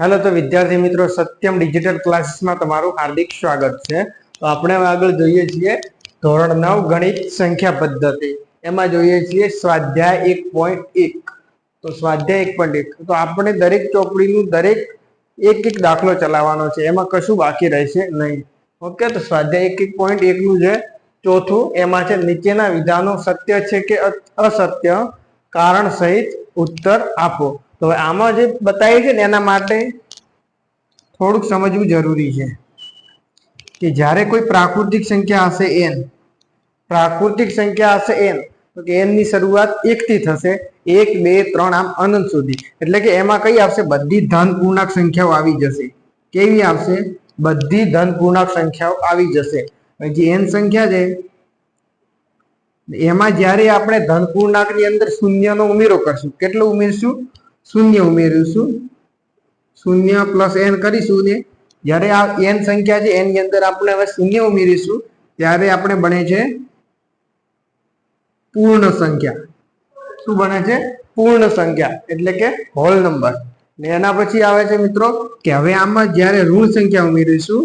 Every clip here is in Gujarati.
હેલો, તો વિદ્યાર્થી મિત્રો, સત્યમ ડિજિટલ ક્લાસીસમાં તમારું હાર્દિક સ્વાગત છે. તો આપણે આગળ જોઈએ છીએ ધોરણ નવ, ગણિત સંખ્યા પદ્ધતિ. એમાં જોઈએ છીએ સ્વાધ્યાય એક પોઈન્ટ એક. તો સ્વાધ્યાય એક પોઈન્ટ એક. તો આપણે દરેક ચોપડીનું દરેક એક એક દાખલો ચલાવવાનો છે. એમાં કશું બાકી રહેશે નહીં. ઓકે તો સ્વાધ્યાય એક એક પોઈન્ટ એકનું છે ચોથું, એમાં છે નીચેના વિધાનો સત્ય છે કે અસત્ય? કારણ સહિત ઉત્તર આપો. તો આમાં જે બતાવ્યું છે ને, એના માટે થોડુંક સમજવું જરૂરી છે કે જ્યારે કોઈ પ્રાકૃતિક સંખ્યા હશે એન પ્રાકૃતિક સંખ્યા હશે એન તો કે એનની શરૂઆત એકથી થશે, એક, બે, ત્રણ, આમ અનંત સુધી. એટલે કે એમાં કઈ આવશે? બધી ધન પૂર્ણાંક સંખ્યાઓ આવી જશે. કેવી આવશે? બધી ધન પૂર્ણાંક સંખ્યાઓ આવી જશે. જે એન સંખ્યા છે. એમાં જ્યારે આપણે ધન પૂર્ણાંકની અંદર શૂન્યનો ઉમેરો કરશું, કેટલો ઉમેરશું? શૂન્ય ઉમેરીશું શૂન્ય પ્લસ એન કરીશું ને, જ્યારે આ એન સંખ્યા છે એની અંદર આપણે હવે શૂન્ય ઉમેરીશું, ત્યારે આપણે બને છે પૂર્ણ સંખ્યા. શું બને છે? પૂર્ણ સંખ્યા, એટલે કે હોલ નંબર ને એના પછી આવે છે મિત્રો કે હવે આમાં જ્યારે ઋણ સંખ્યા ઉમેરીશું,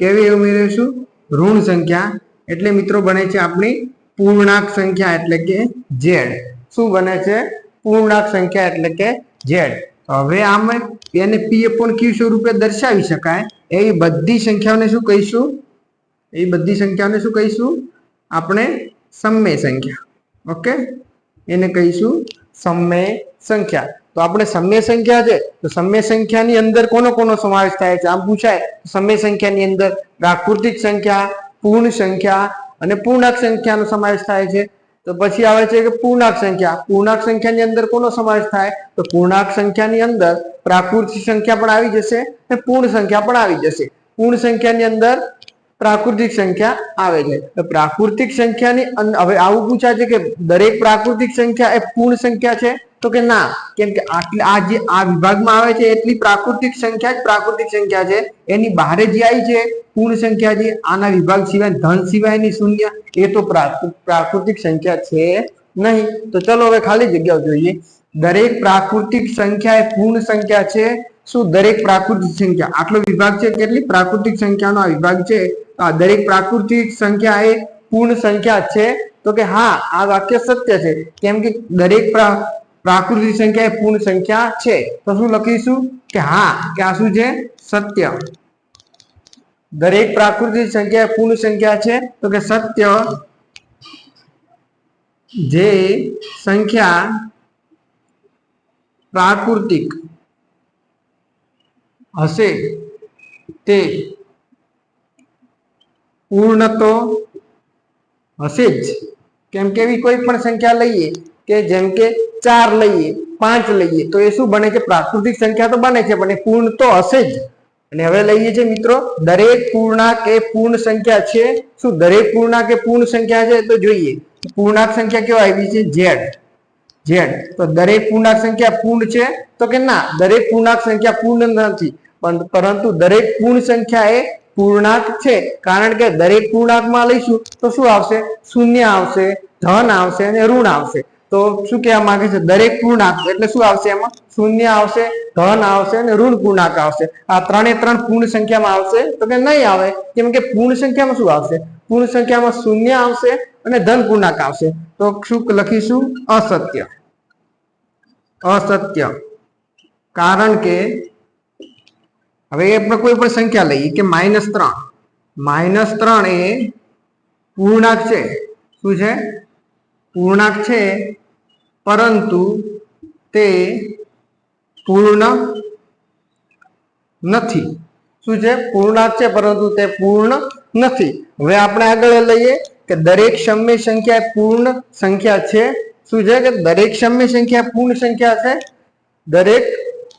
કેવી ઉમેરીશું? ઋણ સંખ્યા. એટલે મિત્રો બને છે આપણી પૂર્ણાંક સંખ્યા, એટલે કે ઝેડ શું બને છે? પૂર્ણાંક સંખ્યા એટલે કે ઝેડ હવે આમાં એને પી અપોન ક્યુ સ્વરૂપે દર્શાવી શકાય. એવી બધી સંખ્યાઓને શું કહીશું? એ બધી સંખ્યાઓને શું કહીશું? આપણે સમય સંખ્યા. ઓકે એને કહીશું સમય સંખ્યા. તો આપણે સમય સંખ્યા છે, તો સમય સંખ્યાની અંદર કોનો કોનો સમાવેશ થાય છે? આમ પૂછાય સમય સંખ્યાની અંદર પ્રાકૃતિક સંખ્યા, પૂર્ણ સંખ્યા અને પૂર્ણાંક સંખ્યાનો સમાવેશ થાય છે. તો પછી આવે છે કે પૂર્ણાંક સંખ્યા. પૂર્ણાંક સંખ્યાની અંદર કોનો સમાવેશ થાય? તો પૂર્ણાંક સંખ્યાની અંદર પ્રાકૃતિક સંખ્યા પણ આવી જશે અને પૂર્ણ સંખ્યા પણ આવી જશે. પૂર્ણ સંખ્યાની અંદર પ્રાકૃતિક સંખ્યા આવે છે. તો પ્રાકૃતિક સંખ્યાની હવે આવું પૂછાય છે કે દરેક પ્રાકૃતિક સંખ્યા એ પૂર્ણ સંખ્યા છે? તો કે ના, કેમ કે આટલી આ જે, આ વિભાગમાં આવે છે, એટલી પ્રાકૃતિક સંખ્યા જ પ્રાકૃતિક સંખ્યા છે. એની બહાર જે આવી છે, પૂર્ણ સંખ્યા છે આના વિભાગ સિવાય, ધન સિવાયની શૂન્ય, એ તો પ્રાકૃતિક સંખ્યા છે નહીં. તો ચલો હવે ખાલી જગ્યાઓ જોઈએ. દરેક પ્રાકૃતિક સંખ્યા એ પૂર્ણ સંખ્યા છે. શું દરેક પ્રાકૃતિક સંખ્યા? આટલો વિભાગ છે, કેટલી? પ્રાકૃતિક સંખ્યાનો આ વિભાગ છે. આ દરેક પ્રાકૃતિક સંખ્યા એ પૂર્ણ સંખ્યા છે. તો કે હા, આ વાક્ય સત્ય છે. કેમ કે દરેક પ્રાકૃતિક સંખ્યા એ પૂર્ણ સંખ્યા છે તો શું લખીશું? કે હા, કે આ શું છે? સત્ય. દરેક પ્રાકૃતિક સંખ્યા એ પૂર્ણ સંખ્યા છે? તો કે સત્ય જે સંખ્યા પ્રાકૃતિક હશે તે પૂર્ણ તો હશે જ. કેમ કે એવી કોઈ પણ સંખ્યા લઈએ કે જેમ કે ચાર લઈએ, પાંચ લઈએ, તો એ શું બને છે? પ્રાકૃતિક સંખ્યા તો બને છે, પણ એ પૂર્ણ તો હશે જ. અને હવે લઈએ છીએ મિત્રો, દરેક પૂર્ણાંક એ પૂર્ણ સંખ્યા છે. શું દરેક પૂર્ણાંક એ પૂર્ણ સંખ્યા છે? તો જોઈએ. પૂર્ણાંક સંખ્યા કેવા આવી છે? ઝેડ. ઝેડ. તો દરેક પૂર્ણાંક સંખ્યા પૂર્ણ છે? તો કે ના, દરેક પૂર્ણાંક સંખ્યા પૂર્ણ નથી. પણ પરંતુ દરેક પૂર્ણ સંખ્યા એ પૂર્ણાંક છે. કારણ કે દરેક પૂર્ણાંકમાં લઈશું તો શું આવશે? શૂન્ય આવશે, ધન આવશે અને ઋણ આવશે. તો શું કહેવા માંગે છે? દરેક પૂર્ણાંક, એટલે શું આવશે એમાં? શૂન્ય આવશે, ધન આવશે અને ઋણ પૂર્ણાંક આવશે. આ ત્રણે ત્રણ પૂર્ણ સંખ્યામાં આવશે તો કે નહીં આવે? કેમ કે પૂર્ણ સંખ્યામાં શું આવશે? પૂર્ણ સંખ્યામાં શૂન્ય આવશે અને ધન પૂર્ણાંક આવશે. તો શું લખીશું? અસત્ય. અસત્ય. કારણ કે હવે આપણે કોઈ પણ સંખ્યા લઈએ કે માઇનસ ત્રણ. માઇનસ ત્રણ એ પૂર્ણાંક છે. શું છે? પૂર્ણાંક છે. પરંતુ તે પૂર્ણ નથી. શું છે? પૂર્ણાંક છે, પરંતુ તે પૂર્ણ નથી. હવે આપણે આગળ લઈએ કે દરેક સમય સંખ્યા પૂર્ણ સંખ્યા છે. શું છે? કે દરેક સમય સંખ્યા પૂર્ણ સંખ્યા છે? દરેક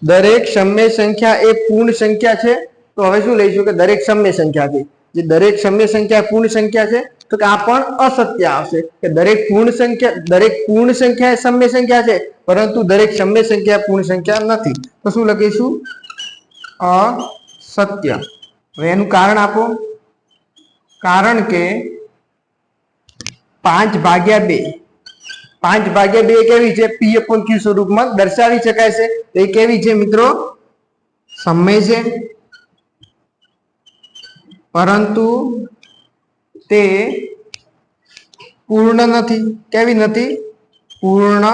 દરેક સમય સંખ્યા એ પૂર્ણ સંખ્યા છે. તો હવે શું લઈશું? કે દરેક સમય સંખ્યા છે જે દરેક સમય સંખ્યા પૂર્ણ સંખ્યા છે તો કે આ પણ અસત્ય આવશે કે દરેક પૂર્ણ સંખ્યા દરેક પૂર્ણ સંખ્યા એ સમય સંખ્યા છે, પરંતુ દરેક સમય સંખ્યા પૂર્ણ સંખ્યા નથી. તો શું લખીશું? અસત્ય. હવે એનું કારણ આપો. કારણ કે પાંચ ભાગ્યા બે. પાંચ ભાગ્યા બે કેવી છે? પી અપોન ક્યુ સ્વરૂપમાં દર્શાવી શકાય છે. એ કેવી છે મિત્રો? સમય છે. પરંતુ તે પૂર્ણ નથી. કેવી નથી? પૂર્ણ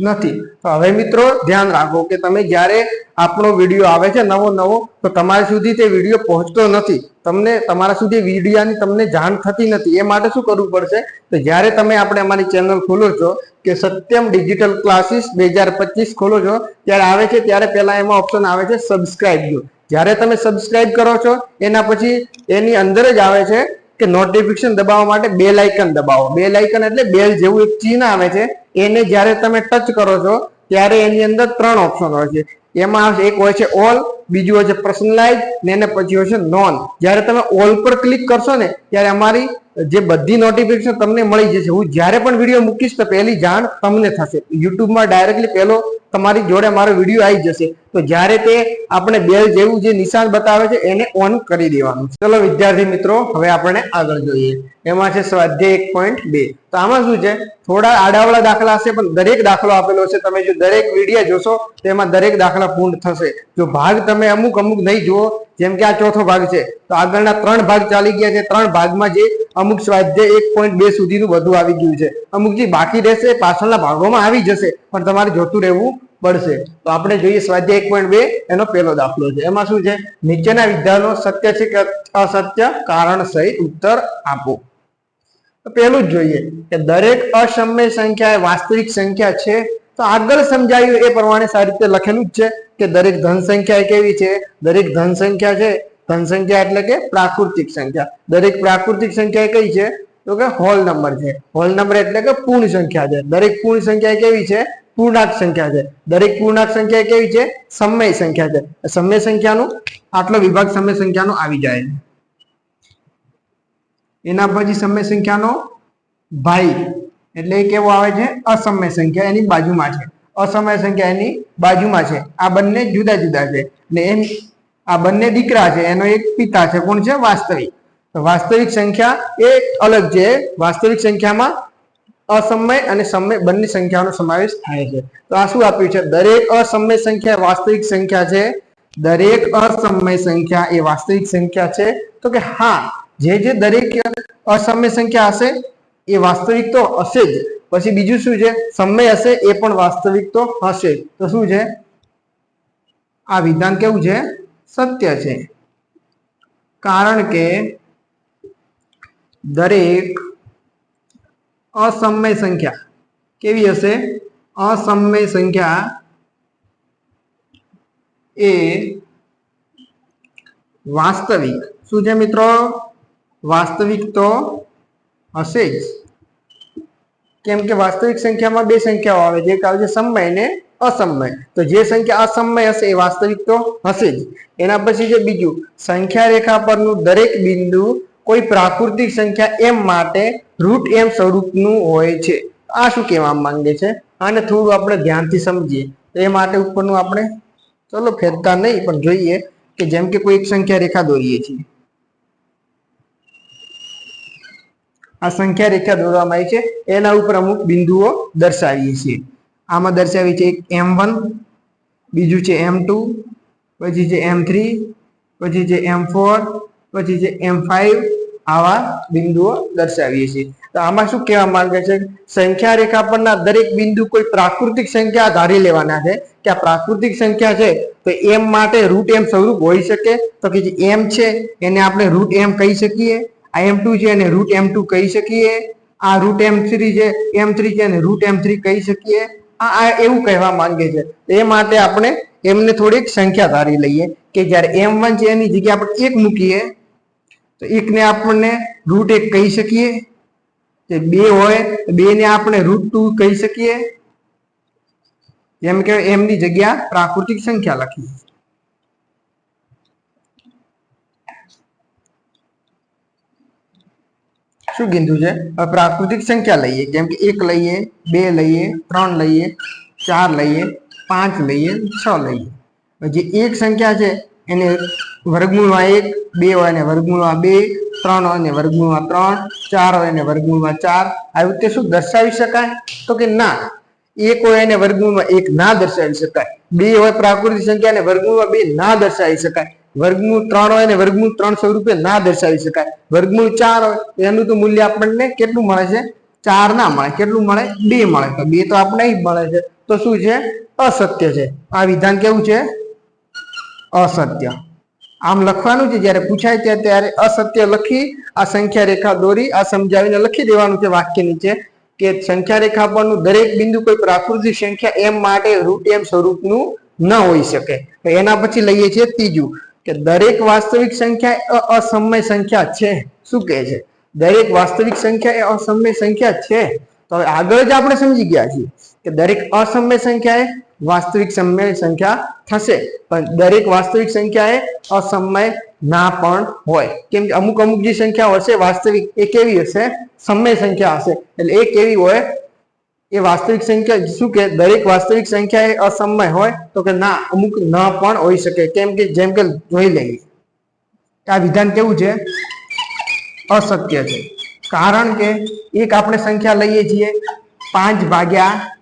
નથી. તો હવે મિત્રો ધ્યાન રાખો કે તમે જ્યારે આપણો વીડિયો આવે છે નવો નવો, તો તમારા સુધી તે વીડિયો પહોંચતો નથી. તમને તમારા સુધી વિડીયાની તમને જાણ થતી નથી. એ માટે શું કરવું પડશે? તો જ્યારે તમે આપણે અમારી ચેનલ ખોલો છો કે સત્યમ ડિજિટલ ક્લાસીસ બે હજાર પચીસ ખોલો છો, ત્યારે આવે છે, ત્યારે પહેલા એમાં ઓપ્શન આવે છે, સબસ્ક્રાઇબ જો જ્યારે તમે સબસ્ક્રાઇબ કરો છો, એના પછી એની અંદર જ આવે છે કે નોટિફિકેશન દબાવવા માટે બેલ આઇકન દબાવો. બેલ આઇકન એટલે બેલ જેવું એક ચિહ્ન આવે છે, એને જ્યારે તમે ટચ કરો છો, ત્યારે એની અંદર ત્રણ ઓપ્શન હોય છે. એમાં એક હોય છે ઓલ બીજું હોય છે પર્સનલાઇઝ ને એને પછી હોય છે નોન જ્યારે તમે ઓલ પર ક્લિક કરશો ને, ત્યારે અમારી જે બધી નોટિફિકેશન તમને મળી જશે. હું જ્યારે પણ વીડિયો મૂકીશ તો પહેલી જાણ તમને થશે. યુટ્યુબમાં ડાયરેક્ટલી પહેલો તમારી જોડે મારો વીડિયો આવી જશે. તો જ્યારે તે આપણે બેલ જેવું જે નિશાન બતાવે છે, એને ઓન કરી દેવાનું ચલો વિદ્યાર્થી મિત્રો, હવે આપણે આગળ જોઈએ. એમાં છે સ્વાધ્યાય એક પોઈન્ટ બે. તો આમાં શું છે? થોડા આડાવડા દાખલા હશે, પણ દરેક દાખલો આપેલો છે. તમે જો દરેક વીડિયો જોશો, તો એમાં દરેક દાખલા પૂર્ણ થશે. જો ભાગ તમે અમુક અમુક નહીં જુઓ જેમ કે આ ચોથો ભાગ છે, તો આગળના ત્રણ ભાગ ચાલી ગયા છે. ત્રણ ભાગમાં જે અમુક સ્વાધ્યાય એક પોઈન્ટ બે સુધીનું બધું આવી ગયું છે. અમુક જે બાકી રહેશે, પાછળના ભાગોમાં આવી જશે, પણ તમારે જોતું રહેવું પડશે. તો આપણે જોઈએ સ્વાધ્યાય એક પોઈન્ટ બે, એનો પહેલો દાખલો છે. એમાં શું છે? નીચેના વિધાનો સત્ય છે કે અસત્ય? કારણ સહિત ઉત્તર આપો. પહેલું જ જોઈએ કે દરેક અસમય સંખ્યા એ વાસ્તવિક સંખ્યા છે. તો આગળ સમજાયું એ પ્રમાણે સારી રીતે લખેલું જ છે કે દરેક ધન સંખ્યા કેવી છે? દરેક ધન સંખ્યા છે ધન સંખ્યા એટલે કે પ્રાકૃતિક સંખ્યા. દરેક પ્રાકૃતિક સંખ્યા કઈ છે? તો કે હોલ નંબર છે. હોલ નંબર એટલે કે પૂર્ણ સંખ્યા છે. દરેક પૂર્ણ સંખ્યા કેવી છે? પૂર્ણાંક સંખ્યા છે. દરેક પૂર્ણાંક સંખ્યા કેવી છે? સમય સંખ્યા છે. સમય સંખ્યાનું, આટલો વિભાગ સમય સંખ્યાનો આવી જાય. એના પછી સમય સંખ્યાનો ભાઈ. એટલે એ કેવો આવે છે? અસમય સંખ્યા એની બાજુમાં છે. અસમય સંખ્યા એની બાજુમાં છે. આ બંને જુદા જુદા છે. ને એમ આ બંને દીકરા છે. એનો એક પિતા છે. કોણ છે? વાસ્તવિક. તો વાસ્તવિક સંખ્યા એ અલગ છે. વાસ્તવિક સંખ્યામાં અસમય અને સમય બંને સંખ્યાનો સમાવેશ થાય છે. તો આ શું આપ્યું છે? દરેક અસમય સંખ્યા વાસ્તવિક સંખ્યા છે. દરેક અસમય સંખ્યા એ વાસ્તવિક સંખ્યા છે. તો કે હા, જે જે દરેક અસમય સંખ્યા હશે એ વાસ્તવિક તો હશે જ. પછી બીજું શું છે? સમય હશે એ પણ વાસ્તવિક તો હશે તો શું છે? આ વિધાન કેવું છે? સત્ય છે. કારણ કે દરેક અસમય સંખ્યા કેવી હશે? અસમય સંખ્યા એ વાસ્તવિક. શું છે મિત્રો? વાસ્તવિક તો હશે જ. કેમ કે વાસ્તવિક સંખ્યામાં બે સંખ્યાઓ આવે છે. એક આવે છે સમય ને અસમય. તો જે સંખ્યા અસમય હશે એ વાસ્તવિક તો હશે જ. એના પછી છે બીજું સંખ્યા રેખા પરનું દરેક બિંદુ કોઈ પ્રાકૃતિક સંખ્યા એમ માટે રૂટ એમ સ્વરૂપનું હોય છે. આ શું કહેવા માંગે છે? આને થોડું આપણે ધ્યાનથી સમજીએ. એ માટે ઉપરનું આપણે, ચલો ફેરતા નહીં, પણ જોઈએ કે જેમ કે કોઈ એક સંખ્યા રેખા દોરીએ છીએ. આ સંખ્યા રેખા દોરવામાં આવી છે. એના ઉપર અમુક બિંદુઓ દર્શાવીએ છીએ. આમાં દર્શાવી છે એક એમ વન બીજું છે એમ ટુ પછી છે એમ થ્રી પછી છે એમ ફોર પછી છે એમ ફાઈવ આવા બિંદુઓ દર્શાવીએ છીએ. તો આમાં શું કહેવા માંગે છે? સંખ્યા રેખા પરના દરેક બિંદુ કોઈ પ્રાકૃતિક સંખ્યા ધારી લેવાના છે. કે આ પ્રાકૃતિક સંખ્યા છે, તો એમ માટે રૂટ એમ સ્વરૂપ હોઈ શકે. તો કે જે એમ છે, એને આપણે રૂટ એમ કહી શકીએ. આ એમ ટુ છે એને રૂટ એમ ટુ કહી શકીએ. આ રૂટ એમ થ્રી છે એમ થ્રી છે એને રૂટ એમ થ્રી કહી શકીએ. આ આ એવું કહેવા માંગે છે. એ માટે આપણે એમને થોડીક સંખ્યા ધારી લઈએ કે જ્યારે એમ વન છે એની જગ્યાએ આપણે એક મૂકીએ, તો એકને આપણને રૂટ એક કહી શકીએ. જે બે હોય બે ને આપણે રૂટ ટુ કહી શકીએ. એમ કે, એમની જગ્યા પ્રાકૃતિક સંખ્યા લખી. શું કીધું છે? હવે પ્રાકૃતિક સંખ્યા લઈએ જેમ કે એક લઈએ, બે લઈએ, ત્રણ લઈએ, ચાર લઈએ, પાંચ લઈએ, છ લઈએ. જે એક સંખ્યા છે, એને વર્ગમૂળમાં એક, બે હોય ને વર્ગમૂળમાં બે, ત્રણ હોય ને વર્ગમૂળમાં ત્રણ, ચાર હોય ને વર્ગમૂળમાં ચાર. આવી રીતે શું દર્શાવી શકાય? તો કે ના. એક હોય એને વર્ગમૂળમાં એક ના દર્શાવી શકાય. બે હોય પ્રાકૃતિક સંખ્યા ને વર્ગમૂળમાં બે ના દર્શાવી શકાય. વર્ગમૂળ ત્રણ હોય ને વર્ગમૂળ ત્રણ સ્વરૂપે ના દર્શાવી શકાય. વર્ગમૂળ ચાર હોય, એનું તો મૂલ્ય આપણને કેટલું મળે છે? ચાર ના મળે. કેટલું મળે? બે મળે. તો બે તો આપણે મળે છે. તો શું છે? અસત્ય છે. આ વિધાન કેવું છે? અસત્ય. આમ લખવાનું છે, જ્યારે પૂછાય છે ત્યારે અસત્ય લખી, આ સંખ્યા રેખા દોરી, આ સમજાવીને લખી દેવાનું છે વાક્ય નીચે, કે સંખ્યા રેખા પરનું દરેક બિંદુ કોઈ પ્રાકૃતિક સંખ્યા એમ માટે રૂટ એમ સ્વરૂપનું ન હોઈ શકે. એના પછી લઈએ છીએ ત્રીજું. કે દરેક વાસ્તવિક સંખ્યા એ અસમય સંખ્યા છે. શું કહે છે? દરેક વાસ્તવિક સંખ્યા એ અસમય સંખ્યા છે. તો હવે આગળ જ આપણે સમજી ગયા છીએ કે દરેક અસમય સંખ્યા એ વાસ્તવિક સમય સંખ્યા થશે. પણ દરેક વાસ્તવિક સંખ્યા એ અસમય ના પણ હોય. કેમ કે અમુક અમુક જે સંખ્યાઓ હશે, વાસ્તવિક એ કેવી હશે? સમય સંખ્યા હશે. એટલે એ કેવી હોય? એ વાસ્તવિક સંખ્યા શું કે દરેક વાસ્તવિક સંખ્યા એ અસમય હોય તો કે ના, અમુક ન પણ હોઈ શકે. કેમ કે, જેમ કે જોઈ લઈએ. આ વિધાન કેવું છે? અસત્ય છે. કારણ કે એક આપણે સંખ્યા લઈએ છીએ પાંચ ભાગ્યા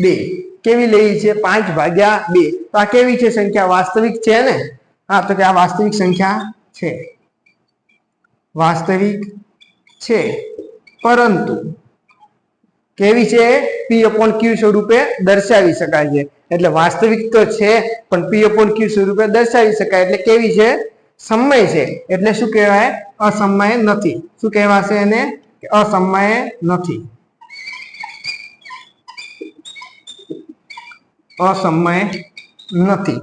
બે. કેવી લઈએ છીએ? પાંચ ભાગ્યા બે. તો આ કેવી છે સંખ્યા? વાસ્તવિક છે ને? હા, તો કે આ વાસ્તવિક સંખ્યા છે. વાસ્તવિક છે. પરંતુ કેવી છે? પી અપોન ક્યુ સ્વરૂપે દર્શાવી શકાય છે. એટલે વાસ્તવિક તો છે, પણ પી અપોન ક્યુ સ્વરૂપે દર્શાવી શકાય. એટલે કેવી છે? સમય છે. એટલે શું કહેવાય? અસમય નથી. શું કહેવાશે એને? અસમય નથી. અસમય નથી.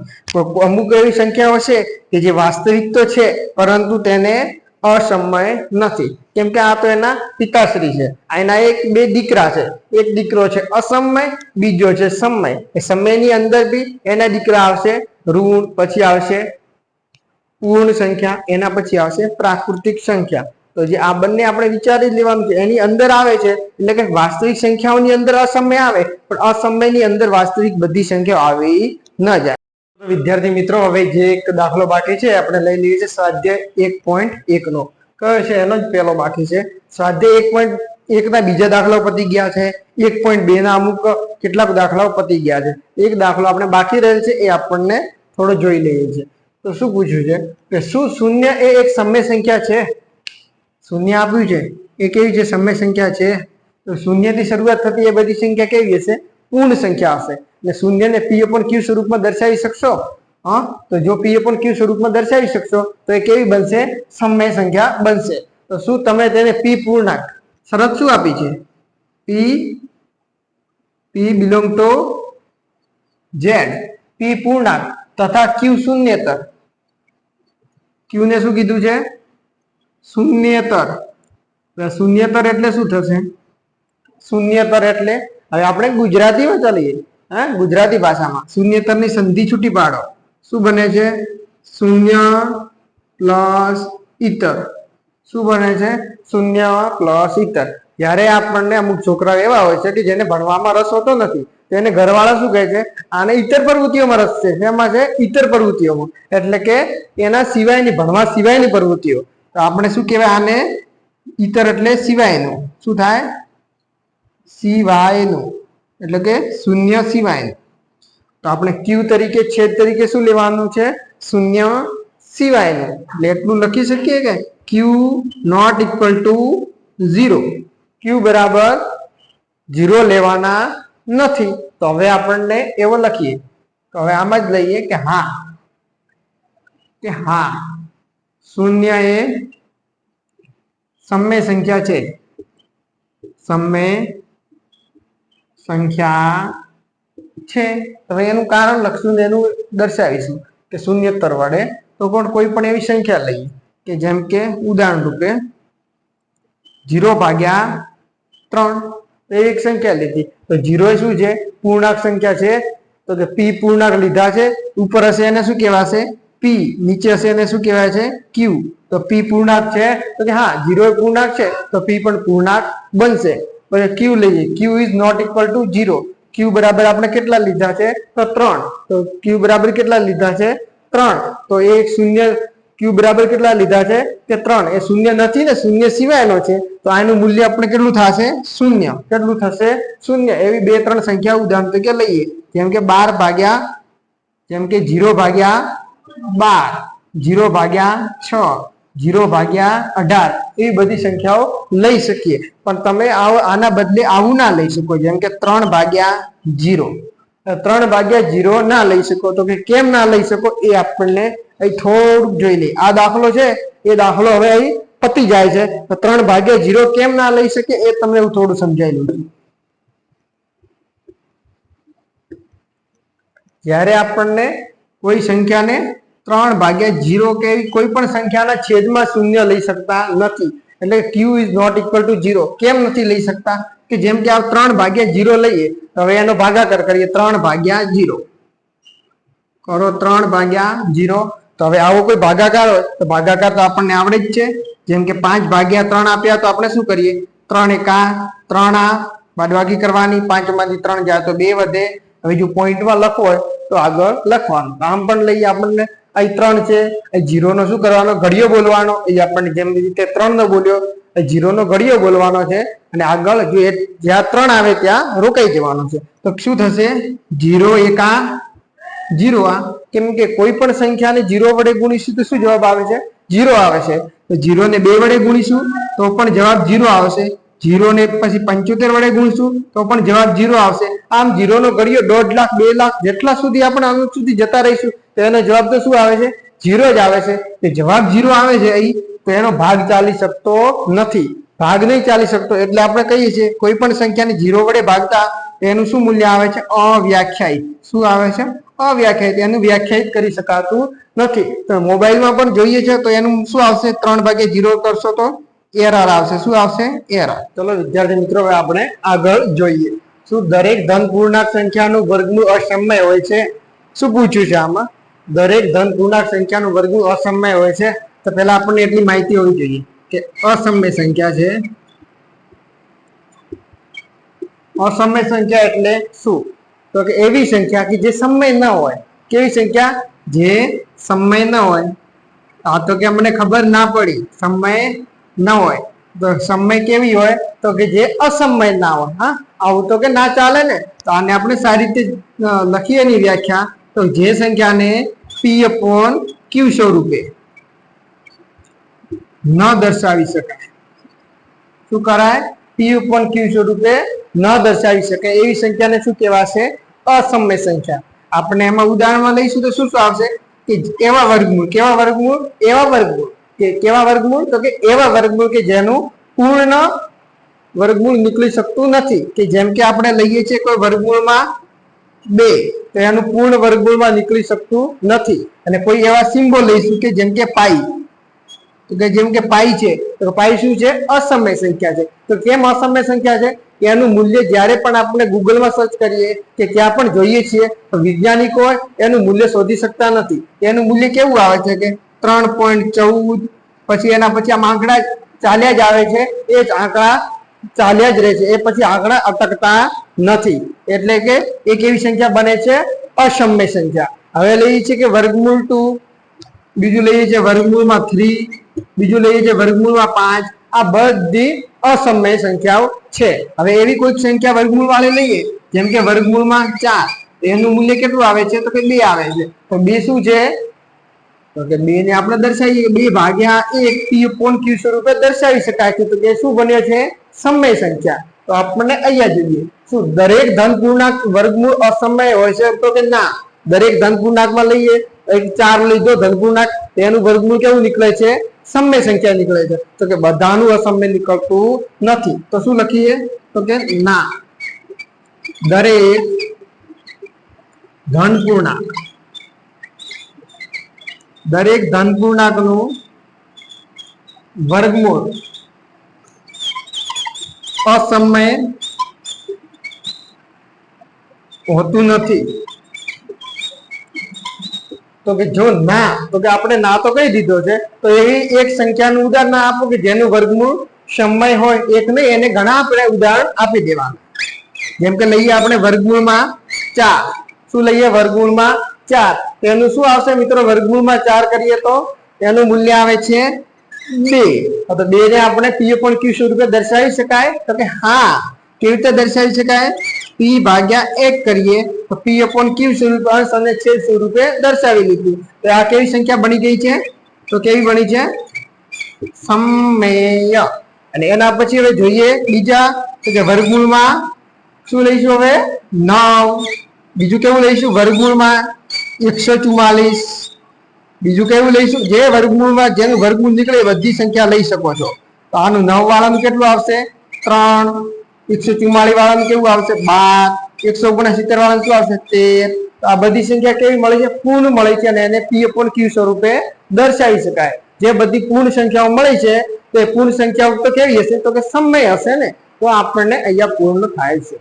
અમુક એવી સંખ્યાઓ છે કે જે વાસ્તવિક તો છે, પરંતુ તેને અસમય નથી. કેમ કે આ તો એના પિતાશ્રી છે. આ એના એક બે દીકરા છે. એક દીકરો છે અસમય, બીજો છે સમય. એ સમયની અંદર બી એના દીકરા આવશે, ઋણ પછી આવશે, પૂર્ણ સંખ્યા, એના પછી આવશે પ્રાકૃતિક સંખ્યા. તો જે આ બંને આપણે વિચારી લેવાનું છે એની અંદર આવે છે, એટલે કે વાસ્તવિક સંખ્યાઓની અંદર અસમય આવે, પણ અસમયની અંદર વાસ્તવિક બધી સંખ્યાઓ આવી ન જાય. વિદ્યાર્થી મિત્રો, હવે જે એક દાખલો બાકી છે, આપણે લઈ લઈએ છીએ સ્વાધ્યાય એક પોઈન્ટ એક નો. કયો છે? એનો જ પહેલો બાકી છે. સ્વાધ્યાય એક પોઈન્ટ એક ના બીજા દાખલાઓ પતી ગયા છે. એક પોઈન્ટ બે ના અમુક કેટલાક દાખલાઓ પતી ગયા છે. એક દાખલો આપણે બાકી રહેલ છે, એ આપણને થોડો જોઈ લઈએ છીએ તો શું પૂછ્યું છે? કે શું શૂન્ય એ એક સમય સંખ્યા છે? શૂન્ય આપ્યું છે. એ કેવી છે? સમય સંખ્યા છે. તો શૂન્યથી શરૂઆત થતી એ બધી સંખ્યા કેવી હશે? પૂર્ણ સંખ્યા હશે. એટલે શૂન્યને પી પણ ક્યુ સ્વરૂપમાં દર્શાવી શકશો? હા? તો જો પી પણ ક્યુ સ્વરૂપમાં દર્શાવી શકશો, તો એ કેવી બનશે? સમય સંખ્યા બનશે. તો શું તમે તેને પી પૂર્ણાંક, શરત શું આપી છે? P P belong to Z P પૂર્ણાંક તથા ક્યુ શૂન્યતર. ક્યુ ને શું કીધું છે? શૂન્યતર. શૂન્યતર એટલે શું થશે? શૂન્યતર એટલે, હવે આપણે ગુજરાતીમાં ચાલીએ. હા, ગુજરાતી ભાષામાં. શૂન્યતરની સંધિ છૂટી પાડો. શું બને છે? શૂન્ય પ્લસ ઇતર શું બને છે? શૂન્ય પ્લસ ઇતર જ્યારે આપણને અમુક છોકરાઓ એવા હોય છે કે જેને ભણવામાં રસ હોતો નથી તેને ઘરવાળા શું કહે છે? આને ઈતર પ્રવૃત્તિઓમાં રસ છે. એમાં છે? ઈતર પ્રવૃત્તિઓમાં એટલે કે એના સિવાયની, ભણવા સિવાયની પ્રવૃત્તિઓ તો આપણે શું કહેવાય આને? ઈતર એટલે સિવાયનું. શું થાય? સિવાયનું. એટલે કે શૂન્ય સિવાય તો આપણે ક્યુ તરીકે છેદ તરીકે શું લેવાનું છે? શૂન્ય સિવાયનું. એટલે એટલું લખી શકીએ કે Q not equal to zero Q બરાબર ઝીરો લેવાના નથી. તો હવે આપણને એવો લખીએ. તો હવે આમ જ લઈએ કે હા. કે હા. શૂન્ય એ સમય સંખ્યા છે. સમય સંખ્યા છે. હવે એનું કારણ લખશું ને એનું દર્શાવીશું કે શૂન્યતર વડે. તો પણ કોઈ પણ એવી સંખ્યા લઈએ કે જેમ કે ઉદાહરણ રૂપે જીરો ભાગ્યા ત્રણ. એવી એક સંખ્યા લીધી. તો જીરો શું છે? પૂર્ણાંક સંખ્યા છે. તો કે પી પૂર્ણાંક લીધા છે. ઉપર હશે એને શું કહેવાશે? પી. નીચે હશે એને શું કહેવાય છે? ક્યુ. તો પી પૂર્ણાંક છે. તો કે હા જીરો પૂર્ણાંક છે. તો પી પણ પૂર્ણાંક બનશે. પછી ક્યુ લઈએ. Q is not equal to zero Q બરાબર આપણે કેટલા લીધા છે? તો ત્રણ. તો ક્યુ બરાબર કેટલા લીધા છે? ત્રણ. તો એ શૂન્ય ક્યુ બરાબર કેટલા લીધા છે? કે ત્રણ. એ શૂન્ય નથી ને શૂન્ય સિવાયનો છે. તો આનું મૂલ્ય આપણે કેટલું થશે? શૂન્ય. કેટલું થશે? શૂન્ય. એવી બે ત્રણ સંખ્યા ઉદાહરણ તરીકે લઈએ. જેમ કે બાર ભાગ્યા, જેમ કે જીરો ભાગ્યા બાર. જીરો ભાગ્યા છ. જીરો ભાગ્યા અઢાર. એવી બધી સંખ્યાઓ લઈ શકીએ. પણ તમે આના બદલે આવું ના લઈ શકો, જેમ કે ત્રણ ભાગ્યા જીરો. ત્રણ ભાગ્યા જીરો ના લઈ શકો, તો કે કેમ ના લઈ શકો એ આપણને અહીં થોડુંક જોઈ લઈએ. આ દાખલો છે, એ દાખલો હવે અહીં પતી જાય છે. તો ત્રણ ભાગ્યા જીરો કેમ ના લઈ શકે એ તમને હું થોડું સમજાવી લઉં જ્યારે આપણને કોઈ સંખ્યાને ત્રણ ભાગ્યા જીરો કે એવી કોઈ પણ સંખ્યાના છેદમાં શૂન્ય લઈ શકતા નથી. એટલે Q is not equal to zero કેમ નથી લઈ શકતા? કે જેમ કે આ ત્રણ ભાગ્યા જીરો લઈએ, તો હવે એનો ભાગાકાર કરીએ, ત્રણ ભાગ્યા જીરો. કરો ત્રણ ભાગ્યા જીરો. તો હવે આવો કોઈ ભાગાકાર હોય, તો ભાગાકાર તો આપણને આવડે જ છે. જેમ કે પાંચ ભાગ્યા ત્રણ આપ્યા, તો આપણે શું કરીએ? ત્રણ એકા ત્રણ આ, બાદબાકી કરવાની. પાંચમાંથી ત્રણ જાય તો બે વધે. હવે જો પોઈન્ટમાં લખવો હોય, તો આગળ લખવાનું. આમ પણ લઈએ આપણને. અહીં ત્રણ છે. અહીં જીરો નો શું કરવાનો? ઘડિયો બોલવાનો. એ આપણને જેમ રીતે ત્રણ નો બોલ્યો જીરો નો ઘડિયો બોલવાનો છે. અને આગળ જ્યાં ત્રણ આવે ત્યાં રોકાઈ જવાનું છે. તો શું થશે? જીરો એક આ, જીરો આ. કેમ કે કોઈ પણ સંખ્યાને જીરો વડે ગુણીશું તો શું જવાબ આવે છે? જીરો આવે છે. તો જીરો ને બે વડે ગુણીશું તો પણ જવાબ જીરો આવશે. જીરો ને પછી પંચોતેર વડે ગુણીશું તો પણ જવાબ જીરો આવશે. આમ જીરો નો ઘડિયો દોઢ લાખ, બે લાખ જેટલા સુધી આપણે અંક સુધી જતા રહીશું. તો એનો જવાબ તો શું આવે છે? જીરો જ આવે છે. તે જવાબ જીરો આવે છે અહીં તો એનો ભાગ ચાલી શકતો નથી. ભાગ નહીં ચાલી શકતો એટલે આપણે કહીએ છીએ, કોઈ પણ સંખ્યાને જીરો વડે ભાગતા એનું શું મૂલ્ય આવે છે? અવ્યાખ્યાયિત. શું આવે છે? અવ્યાખ્યાયિત. એનું વ્યાખ્યાયિત કરી શકાતું નથી. તો મોબાઈલમાં પણ જોઈએ છે, તો એનું શું આવશે? ત્રણ ભાગે જીરો કરશો તો એરર આવશે. શું આવશે? એરર. ચલો વિદ્યાર્થી મિત્રો આપણે આગળ જોઈએ. શું દરેક ધન પૂર્ણાંક સંખ્યાનું વર્ગમૂળ અસમય હોય છે? શું પૂછ્યું છે આમાં? દરેક ધન પૂર્ણાંક સંખ્યાનું વર્ગમૂળ અસમય હોય છે, તો પહેલા આપણને એટલી માહિતી હોવી જોઈએ કે અસમય સંખ્યા છે. અસમય સંખ્યા એટલે શું? તો કે એવી સંખ્યા કે જે સમય ન હોય. કેવી સંખ્યા? જે સમય ન હોય. આ તો કે અમને ખબર ના પડી, સમય ન હોય. તો સમય કેવી હોય? તો કે જે અસમય ના હોય. હા, આવું તો કે ના ચાલે ને. તો આને આપણે સારી રીતે લખીએ એની વ્યાખ્યા. તો જે સંખ્યાને પી અપોન ક્યુ સ્વરૂપે. ન દર્શાવી શકાય. શું કરાય? પી upon ક્યુ સ્વરૂપે ન દર્શાવી શકાય. એવી સંખ્યાને શું કહેવાશે? અસમ્ય સંખ્યા. આપણે એમાં ઉદાહરણમાં લઈશું તો શું શું આવશે? કે એવા વર્ગમૂળ, કેવા વર્ગમૂળ? એવા વર્ગમૂળ. કે કેવા વર્ગમૂળ? તો કે એવા વર્ગમૂળ કે જેનું પૂર્ણ વર્ગમૂળ નીકળી શકતું નથી. કે જેમ કે આપણે લઈએ છીએ કોઈ વર્ગમૂળમાં બે. તો એનું પૂર્ણ વર્ગમૂળમાં નીકળી શકતું નથી. અને કોઈ એવા સિમ્બોલ લઈશું કે જેમ કે પાઈ તો કે જેમ કે પાઈ છે. તો પાઈ શું છે? અસમય સંખ્યા છે. તો કેમ અસમય સંખ્યા છે? એનું મૂલ્ય જ્યારે પણ આપણે ગૂગલમાં સર્ચ કરીએ કે ક્યાં પણ જોઈએ છીએ, તો વૈજ્ઞાનિકો એનું મૂલ્ય શોધી શકતા નથી. એનું મૂલ્ય કેવું આવે છે કે ત્રણ પોઈન્ટ ચૌદ, પછી એના પછી આમ આંકડા ચાલ્યા જ આવે છે. એ જ આંકડા ચાલ્યા જ રહે છે. એ પછી આંકડા અટકતા નથી. એટલે કે એક એવી સંખ્યા બને છે, અસમ્ય સંખ્યા. હવે લઈએ છીએ કે વર્ગમૂળ ટુ, બીજું લઈએ છીએ વર્ગમૂળમાં થ્રી, બીજું લઈએ છીએ વર્ગમૂળમાં પાંચ. આ બધી અસમય સંખ્યાઓ છે. હવે એવી કોઈક સંખ્યા વર્ગમૂળ વાળી લઈએ, જેમ કે વર્ગમૂળમાં ચાર. એનું મૂલ્ય કેટલું આવે છે? તો કે બે આવે છે. તો બે શું છે? તો કે બે ને આપણે દર્શાવીએ બે ભાગ્યા એક પી પોન ક્યુ સ્વરૂપે દર્શાવી શકાય છે. તો કે શું બન્યો છે? સમય સંખ્યા. તો આપણને અહીંયા જોઈએ. શું, દરેક ધન પૂર્ણાંક વર્ગમૂળ અસમય હોય છે તો કે ના? દરેક ધન પૂર્ણાંકમાં લઈએ, એક ચાર લીધો ધન પૂર્ણાંક તેનું વર્ગમૂળ કેવું નીકળે છે? સમય સંખ્યા નીકળે છે. તો કે બધાનું અસમય નીકળતું નથી. તો શું લખીએ? તો કે ના. દરેક ધન પૂર્ણાંક દરેક ધન પૂર્ણાંકનું વર્ગમૂળ અસમય હોતું નથી. તો કે જો ના, તો કે આપણે ના તો કહી દીધો છે. તો એવી એક સંખ્યાનું ઉદાહરણ આપો કે જેનું વર્ગમૂળ સમય હોય એક નહીં, એને ઘણા આપણે ઉદાહરણ આપી દેવાના. જેમ કે લઈએ આપણે વર્ગમૂળમાં ચાર. શું લઈએ? વર્ગમૂળમાં ચાર. તો એનું શું આવશે મિત્રો? વર્ગમૂળમાં ચાર કરીએ તો એનું મૂલ્ય આવે છે બે. તો બે ને આપણે પી પણ ક્યુ સ્વરૂપે દર્શાવી શકાય? તો કે હા. કેવી રીતે દર્શાવી શકાય? પી ભાગ્યા એક કરીએ તો પી અપોન ક્યુ સ્વરૂપે અંશ અને છેદ સ્વરૂપે દર્શાવી લીધું. તો આ કેવી સંખ્યા બની ગઈ છે? તો કેવી બની છે? સમમેય. અને એના પછી હવે જોઈએ બીજા, તો કે વર્ગમૂળમાં શું લઈશું હવે? નવ. બીજું કેવું લઈશું? વર્ગમૂળમાં એકસો ચુમ્માલીસ બીજું કેવું લઈશું? જે વર્ગમૂળમાં, જેનું વર્ગમૂળ નીકળે બધી સંખ્યા લઈ શકો છો. તો આનું નવ વાળાનું કેટલું આવશે? ત્રણ. એકસો ચુમ્માળી વાળાનું કેવું આવશે? બાર. એકસો ઓગણસિત્તેર વાળાનું શું આવશે? તેર. આ બધી સંખ્યા કેવી મળે છે? પૂર્ણ મળે છે અને એને પી અપોન ક્યુ સ્વરૂપે દર્શાવી શકાય. જે બધી પૂર્ણ સંખ્યાઓ મળે છે, તે પૂર્ણ સંખ્યાઓ તો કેવી હશે? તો કે સમય હશે ને? તો આપણને અહીંયા પૂર્ણ થાય છે.